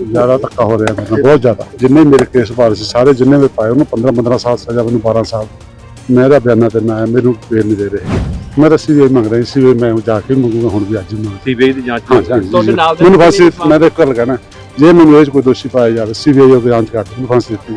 ਜ਼ਿਆਦਾ ਧੱਕਾ ਹੋ ਰਿਹਾ ਮੈਨੂੰ ਬਹੁਤ ਜ਼ਿਆਦਾ। ਜਿੰਨੇ ਮੇਰੇ ਕੇਸ ਬਾਰੇ ਸੀ ਸਾਰੇ ਜਿੰਨੇ ਵੀ ਪਾਏ ਉਹਨੂੰ 15 15 ਸਾਲ ਸਜ਼ਾ ਮੈਨੂੰ 12 ਸਾਲ। ਮੈਂ ਇਹਦਾ ਬਿਆਨਾ ਤੇ ਨਾ ਮੈਨੂੰ ਬੇਲ ਨਹੀਂ ਦੇ ਰਹੇ। ਮੈਂ ਤਾਂ ਸੀਬੀਆਈ ਮੰਗ ਰਹੀ ਸੀ ਮੈਂ ਜਾ ਕੇ ਮੰਗੂਗਾ ਹੁਣ ਵੀ ਅੱਜ ਮੰਗ ਸੀਬੀਆਈ ਦੀ ਜਾਂਚ ਤੁਹਾਡੇ ਨਾਲ ਮੈਨੂੰ ਫਾਂਸੀ ਮੈਂ ਤਾਂ ਇੱਕ ਗੱਲ ਕਹਿਣਾ ਜੇ ਮੈਨੂੰ ਇਹ ਕੋਈ ਦੋਸ਼ੀ ਪਾਇਆ ਜਾਵੇ ਸੀਬੀਆਈ ਉਹ ਜਾਂਚ ਕਰ ਮੈਨੂੰ ਫਾਂਸੀ ਦਿੱਤੀ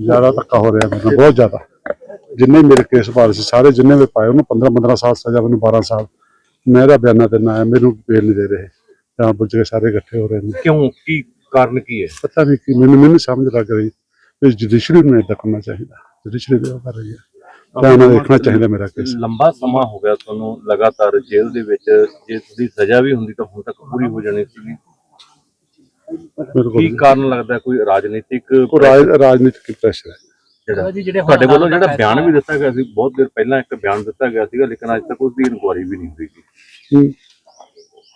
ਜ਼ਿਆਦਾ ਧੱਕਾ ਹੋ ਰਿਹਾ ਮੈਨੂੰ ਬਹੁਤ ਜ਼ਿਆਦਾ। ਜਿੰਨੇ ਮੇਰੇ ਕੇਸ ਬਾਰੇ ਸੀ ਸਾਰੇ ਜਿੰਨੇ ਵੀ ਪਾਏ ਉਹਨੂੰ 15 15 ਸਾਲ ਸਜ਼ਾ ਮੈਨੂੰ 12 ਸਾਲ। ਮੈਂ ਇਹਦਾ ਬਿਆਨਾ ਤੇ ਨਾ ਮੈਨੂੰ ਬੇਲ ਨਹੀਂ ਦੇ ਰਹੇ। ਜਾਂ ਬੁੱਝ ਕੇ ਸਾਰੇ ਇਕੱਠੇ ਹੋ ਰਹੇ ਨੇ। ਕਿਉਂ? ਕੀ ਕਾਰਨ ਕੀ ਹੈ? ਪਤਾ ਨਹੀਂ ਕਿ ਮੈਨੂੰ ਮੈਨੂੰ ਸਮਝ ਲੱਗ ਰਹੀ ਵੀ ਜੁਡੀਸ਼ਰੀ ਨੂੰ ਇਦਾਂ ਕਰਨਾ ਚਾਹੀਦਾ। ਜੁਡੀਸ਼ਰੀ ਵੀ ਉਹ ਕਰ ਰਹੀ ਹੈ। ਤਾਂ ਉਹਨਾਂ ਦੇਖਣਾ ਚਾਹੀਦਾ ਮੇਰਾ ਕੇਸ ਲੰਬਾ ਸਮਾਂ ਹੋ ਗਿਆ ਤੁਹਾਨੂੰ ਲਗਾਤਾਰ ਜੇਲ੍ਹ ਦੇ ਵਿੱਚ ਜੇ ਤੁਸੀਂ ਸਜ਼ਾ ਵੀ ਹੁੰਦੀ ਤਾਂ ਹੁਣ ਤੱਕ ਪੂਰੀ ਹੋ ਜਾਣੀ ਸੀ। ਬਿਲਕੁਲ ਕੀ ਕਾਰਨ ਲੱਗਦਾ ਕੋਈ ਰਾਜਨੀਤਿਕ ਉਹ ਰਾਜ ਰਾਜਨੀਤਿਕ ਪ੍ਰੈਸ਼ਰ ਹੈ। ਜਿਹੜਾ ਜੀ ਜਿਹੜੇ ਹੁਣ ਤੁਹਾਡੇ ਵੱਲੋਂ ਜਿਹੜਾ ਬਿਆਨ ਵੀ ਦਿੱਤਾ ਗਿਆ ਸੀ ਬਹੁਤ ਦੇਰ ਪਹਿਲਾਂ ਇੱਕ ਬਿਆਨ ਦਿੱਤਾ ਗਿਆ ਸੀਗਾ ਲੇਕਿਨ ਅੱਜ ਤੱਕ ਉਸ ਦੀ ਇਨਕੁਆਰੀ ਵੀ ਨਹੀਂ ਹੋਈ ਹੂੰ।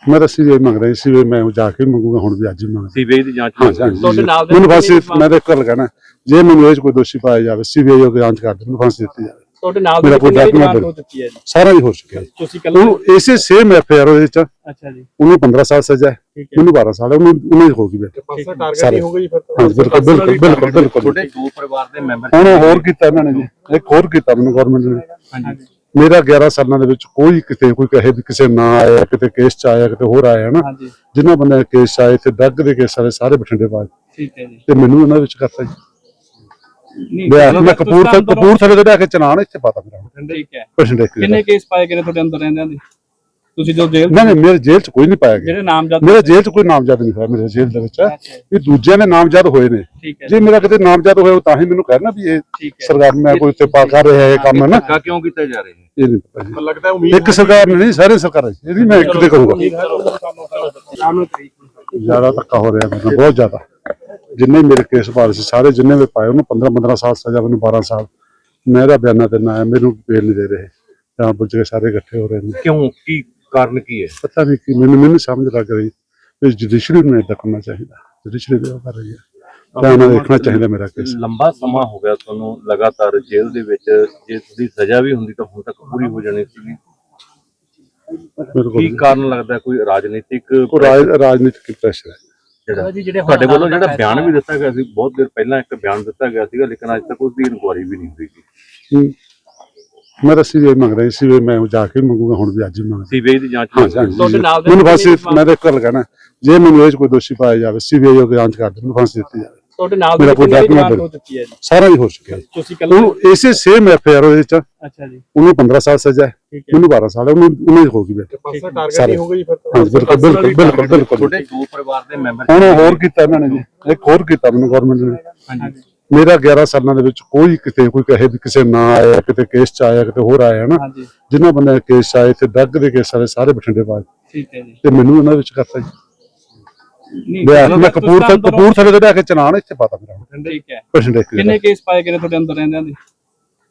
ਮੈਂ ਤਾਂ ਸੀਬੀਆਈ ਮੰਗ ਰਹੀ ਸੀ ਮੈਂ ਜਾ ਕੇ ਮੰਗੂਗਾ ਹੁਣ ਵੀ ਅੱਜ ਹੀ ਮੰਗ ਸੀਬੀਆਈ ਦੀ ਜਾਂਚ ਤੁਹਾਡੇ ਨਾਲ ਦੇ ਮੈਨੂੰ ਫਾਂਸੀ ਮੈਂ ਤਾਂ ਇੱਕ ਗੱਲ ਕਹਿਣਾ ਜੇ ਮੈਨੂੰ ਇਹ 'ਚ ਕੋਈ ਦੋਸ਼ੀ ਪਾਇਆ ਜਾਵੇ ਸੀਬੀਆਈ ਉਹ ਜਾਂਚ ਕਰ ਦੇ ਮੈਨੂੰ ਫਾਂਸੀ ਦਿੱਤੀ ਜਾਵੇ। ਤੁਹਾਡੇ ਨਾਲ ਮੇਰਾ ਦੇ ਕੋਈ ਕਿੰਨੇ document ਜਮਾਨਤ ਹੋ ਚੁੱਕੀ ਹੈ ਜੀ? ਸਾਰਾ ਹੀ ਹੋ ਚੁੱਕਿਆ ਜੀ ਤੁਸੀਂ ਕੱਲ ਉਹਨੂੰ ਇਸੇ ਸੇਮ ਐਫ ਆਰ ਉਹਦੇ ਚ ਅੱਛਾ ਜੀ। ਉਹਨੂੰ 15 ਸਾਲ ਸਜ਼ਾ ਹੈ। ਠੀਕ ਹੈ। ਮੈਨੂੰ 12 ਸਾਲ ਹੈ। ਉਹਨੂੰ ਉਹਨੇ ਹੋ ਗਈ ਬੇਟਾ। ਪਰਸਨਲ ਸਾਰੇ। ਟਾਰਗੇਟ ਹੋ ਗਈ ਫਿਰ ਹਾਂਜੀ ਬਿਲਕੁਲ ਬਿਲਕੁਲ ਬਿਲਕੁਲ ਬਿਲਕੁਲ। ਤੁਹਾਡੇ ਦੋ ਪਰਿਵਾਰ ਦੇ ਮੈਂਬਰ ਹੁਣ ਹੋਰ ਕੀਤਾ ਇਹਨਾਂ ਨੇ ਜੀ। ਇੱਕ ਹੋਰ ਕੀਤਾ ਮੈਨੂੰ ਗਵਰਨਮੈਂਟ ਨੇ। ਹਾਂਜੀ। ਮੇਰਾ 11 ਸਾਲਾਂ ਦੇ ਵਿੱਚ ਕੋਈ ਕਿਤੇ ਕੋਈ ਕਹੇ ਵੀ ਕਿਸੇ ਨਾ ਆਇਆ ਕਿਤੇ ਕੇਸ ਚ ਆਇਆ ਕਿਤੇ ਹੋਰ ਆਇਆ ਨਾ ਜਿਨ੍ਹਾਂ ਬੰਦੇ ਕੇਸ 'ਚ ਆਏ ਤੇ ਡਰਗ ਦੇ ਕੇਸ ਵਾਲੇ ਸਾਰੇ ਬਠਿੰਡੇ ਬਾਅਦ ਠੀਕ ਹੈ ਜੀ। ਤੇ ਮੈਨੂੰ ਉਹਨਾਂ ਵਿੱਚ ਕਰਤਾ ਜੀ। ਨਹੀਂ ਮੈਂ ਚਲੋ ਮੈਂ ਤੁਸੀਂ ਕਪੂਰ ਤਾਂ ਅੰਦਰੋਂ- ਕਪੂਰ ਥਲੇ ਦੇ ਲੈ ਕੇ ਚਲਾਣ ਇੱਥੇ ਪਤਾ ਮੇਰਾ ਹੁਣ। ਠੀਕ ਹੈ। ਬਠਿੰਡੇ ਕਿੰਨੇ ਕੇਸ ਪਾਏ ਗਏ ਨੇ ਤੁਹਾਡੇ ਅੰਦਰ ਰਹਿੰਦਿਆਂ ਦੇ? ਤੁਸੀਂ ਜੋ ਜੇਲ੍ਹ ਨਹੀਂ ਨਹੀਂ ਮੇਰੇ ਜੇਲ੍ਹ 'ਚ ਕੋਈ ਨਹੀਂ ਪਾਇਆ ਗਿਆ। ਜਿਹੜੇ ਨਾਮਜ਼ਦ ਮੇਰੇ ਜੇਲ੍ਹ 'ਚ ਕੋਈ ਨਾਮਜ਼ਦ ਨਹੀਂ ਹੋਇਆ ਮੇਰੇ ਜੇਲ੍ਹ ਦੇ ਵਿੱਚ। ਅੱਛਾ ਜੀ, ਵੀ ਦੂਜਿਆਂ ਦੇ ਨਾਮਜ਼ਦ ਹੋਏ ਨੇ। ਠੀਕ ਹੈ। ਜੇ ਮੇਰਾ ਕਿਤੇ ਨਾਮਜ਼ਦ ਹੋਇਆ ਤਾਂ ਹੀ ਮੈਨੂੰ ਕਹਿਣਾ ਵੀ ਇਹ ਠੀਕ ਹੈ। ਸਰਕਾਰ ਮੈਂ ਕੋਈ ਉੱਤੇ ਪਾ ਕਰ ਰਿਹਾ ਹੈ ਇਹ ਕੰਮ ਹੈ ਨਾ? ਧੱਕਾ ਕਿਉਂ ਕੀਤਾ ਜਾ ਰਿਹਾ ਹੈ? ਇਹ ਨਹੀਂ ਪਤਾ ਜੀ। ਲੱਗਦਾ ਉਮੀਦ ਇੱਕ ਸਰਕਾਰ ਨੇ ਨਹੀਂ ਸਾਰੇ ਸਰਕਾਰਾਂ ਜੀ। ਇਹਦੀ ਮੈਂ ਇੱਕ ਤੇ ਕਰੂੰਗਾ ਨੂੰ ਤਰੀਕ ਜ਼ਿਆਦਾ ਧੱਕਾ ਹੋ ਰਿਹਾ ਮੈਨੂੰ ਬਹੁਤ ਜ਼ਿਆਦਾ। ਜਿੰਨੇ ਮੇਰੇ ਕੇਸ ਬਾਰੇ ਸੀ ਸਾਰੇ ਜਿੰਨੇ ਵੀ ਪਾਏ ਉਹਨੂੰ 15 15 ਸਾਲ ਸਜ਼ਾ ਮੈਨੂੰ 12 ਸਾਲ। ਮੈਂ ਇਹਦਾ ਬਿਆਨਾ ਤੇ ਨਾ ਮੈਨੂੰ ਬੇਲ ਨਹੀਂ ਦੇ ਰਹੇ। ਜਾਂ ਬੁੱਝ ਕੇ ਸਾਰੇ ਇਕੱਠੇ ਹੋ ਰਹੇ ਨੇ। ਕਿਉਂ? ਕੀ ਕਾਰਨ ਕੀ ਹੈ? ਪਤਾ ਨਹੀਂ ਕਿ ਮੈਨੂੰ ਮੈਨੂੰ ਸਮਝ ਲੱਗ ਰਹੀ ਵੀ ਜੁਡੀਸ਼ਰੀ ਨੂੰ ਇਦਾਂ ਕਰਨਾ ਚਾਹੀਦਾ। ਜੁਡੀਸ਼ਰੀ ਉਹ ਕਰ ਰਹੀ ਹੈ। ਤਾਂ ਨੂੰ ਦੇਖਣਾ ਚਾਹੀਦਾ ਮੇਰਾ ਕੇਸ ਲੰਬਾ ਸਮਾਂ ਹੋ ਗਿਆ ਤੁਹਾਨੂੰ ਲਗਾਤਾਰ ਜੇਲ੍ਹ ਦੇ ਵਿੱਚ। ਜੇ ਤੁਸੀਂ ਸਜ਼ਾ ਵੀ ਹੁੰਦੀ ਤਾਂ ਹੁਣ ਤੱਕ ਪੂਰੀ ਹੋ ਜਾਣੀ ਸੀ ਕੀ ਕਾਰਨ ਲੱਗਦਾ? ਕੋਈ ਰਾਜਨੀਤਿਕ ਰਾਜਨੀਤਿਕ ਪ੍ਰੈਸ਼ਰ ਹੈ। ਜਿਹੜਾ ਜੀ ਤੁਹਾਡੇ ਵੱਲੋਂ ਜਿਹੜਾ ਬਿਆਨ ਵੀ ਦਿੱਤਾ ਗਿਆ ਸੀ ਬਹੁਤ ਦੇਰ ਪਹਿਲਾਂ ਇੱਕ ਬਿਆਨ ਦਿੱਤਾ ਗਿਆ ਸੀਗਾ ਲੇਕਿਨ ਅੱਜ ਤੱਕ ਉਸ ਦੀ ਇਨਕੁਆਰੀ ਵੀ ਨਹੀਂ ਹੋਈ। ਹੂੰ। ਮੈਂ ਤਾਂ ਸੀਬੀਆਈ ਮੰਗ ਰਹੀ ਸੀ ਮੈਂ ਜਾ ਕੇ ਮੰਗੂਗਾ ਹੁਣ ਵੀ ਅੱਜ ਹੀ ਮੰਗ ਸੀਬੀਆਈ ਦੀ ਜਾਂਚ ਤੁਹਾਡੇ ਨਾਲ ਮੈਨੂੰ ਫਾਂਸੀ ਮੈਂ ਤਾਂ ਇੱਕ ਗੱਲ ਕਹਿਣਾ ਜੇ ਮੈਨੂੰ ਇਹ 'ਚ ਕੋਈ ਦੋਸ਼ੀ ਪਾਇਆ ਜਾਵੇ ਸੀਬੀਆਈ ਉਹ ਜਾਂਚ ਕਰ ਦੇ ਮੈਨੂੰ ਫਾਂਸੀ ਦਿੱਤੀ ਜਾਵੇ। ਤੁਹਾਡੇ ਨਾਲ ਮੇਰਾ ਕੋਈ ਕਿੰਨੇ document ਜਮਾਨਤ ਹੋ ਚੁੱਕੀ ਹੈ ਜੀ? ਸਾਰਾ ਹੀ ਹੋ ਚੁੱਕਿਆ ਜੀ। ਤੁਸੀਂ ਕੱਲ ਉਹਨੂੰ ਇਸੇ ਸੇਮ ਐਫ ਆਰ ਉਹਦੇ ਚ ਅੱਛਾ ਜੀ। ਉਹਨੂੰ 15 ਸਾਲ ਸਜ਼ਾ ਹੈ। ਠੀਕ ਹੈ। ਮੈਨੂੰ 12 ਸਾਲ ਹੈ। ਉਹਨੂੰ ਉਹਨੇ ਹੋ ਗਈ ਬੇਟਾ। ਪਰਸਨਲ ਸਾਰੇ। ਟਾਰਗੇਟ ਹੋ ਗਈ ਫਿਰ ਹਾਂਜੀ ਬਿਲਕੁਲ ਬਿਲਕੁਲ ਬਿਲਕੁਲ ਬਿਲਕੁਲ। ਤੁਹਾਡੇ ਦੋ ਪਰਿਵਾਰ ਦੇ ਮੈਂਬਰ ਹੁਣ ਹੋਰ ਕੀਤਾ ਇਹਨਾਂ ਨੇ ਜੀ। ਇੱਕ ਹੋਰ ਕੀਤਾ ਮੈਨੂੰ ਗਵਰਨਮੈਂਟ ਨੇ। ਹਾਂਜੀ। ਮੇਰਾ 11 ਸਾਲਾਂ ਦੇ ਵਿੱਚ ਕੋਈ ਕਿਤੇ ਕੋਈ ਕਹੇ ਵੀ ਕਿਸੇ ਨਾ ਆਇਆ ਕਿਤੇ ਕੇਸ ਚ ਆਇਆ ਕਿਤੇ ਹੋਰ ਆਇਆ ਨਾ ਜਿਨ੍ਹਾਂ ਬੰਦੇ ਕੇਸ 'ਚ ਆਏ ਤੇ ਡਰਗ ਦੇ ਕੇਸ ਵਾਲੇ ਸਾਰੇ ਬਠਿੰਡੇ ਬਾਅਦ ਠੀਕ ਹੈ ਜੀ। ਤੇ ਮੈਨੂੰ ਉਹਨਾਂ ਵਿੱਚ ਕਰਤਾ ਜੀ। ਨਹੀਂ ਮੈਂ ਕਪੂਰ ਤਾਂ ਅੰਦਰੋਂ- ਕਪੂਰ ਥਲੇ ਦੇ ਲੈ ਕੇ ਚਲਾਣ ਇੱਥੇ ਪਤਾ ਮੇਰਾ। ਹੁਣ। ਠੀਕ ਹੈ ਬਠਿੰਡੇ ਕਿੰਨੇ ਕੇਸ ਪਾਏ ਗਏ ਨੇ ਤੁਹਾਡੇ ਅੰਦਰ ਰਹਿੰਦਿਆਂ ਦੇ?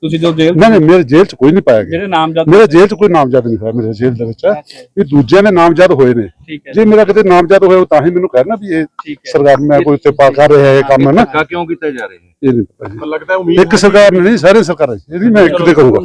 ਤੁਸੀਂ ਜੋ ਜੇਲ੍ਹ ਨਹੀਂ ਨਹੀਂ ਮੇਰੇ ਜੇਲ੍ਹ 'ਚ ਕੋਈ ਨਹੀਂ ਪਾਇਆ ਗਿਆ। ਜਿਹੜੇ ਨਾਮਜ਼ਦ ਮੇਰੇ ਜੇਲ੍ਹ 'ਚ ਕੋਈ ਨਾਮਜ਼ਦ ਨਹੀਂ ਹੋਇਆ ਮੇਰੇ ਜੇਲ੍ਹ ਦੇ ਵਿੱਚ। ਵੀ ਦੂਜਿਆਂ ਦੇ ਨਾਮਜ਼ਦ ਹੋਏ ਨੇ। ਜੇ ਮੇਰਾ ਕਿਤੇ ਨਾਮਜ਼ਦ ਹੋਇਆ ਤਾਂ ਹੀ ਮੈਨੂੰ ਕਹਿਣਾ ਵੀ ਇਹ ਸਰਕਾਰ ਮੈਂ ਕੋਈ ਉੱਤੇ ਪਾ ਕਰ ਰਿਹਾ ਹੈ ਇਹ ਕੰਮ ਹੈ ਨਾ। ਕਿਉਂ ਕੀਤਾ ਜਾ ਰਿਹਾ? ਹੈ ਇਹ ਨਹੀਂ ਪਤਾ ਜੀ। ਲੱਗਦਾ ਉਮੀਦ ਇੱਕ ਸਰਕਾਰ ਨੇ ਨਹੀਂ ਸਾਰੇ ਸਰਕਾਰਾਂ। ਇਹਦੀ ਮੈਂ ਇੱਕ ਤੇ ਕਰੂੰਗਾ।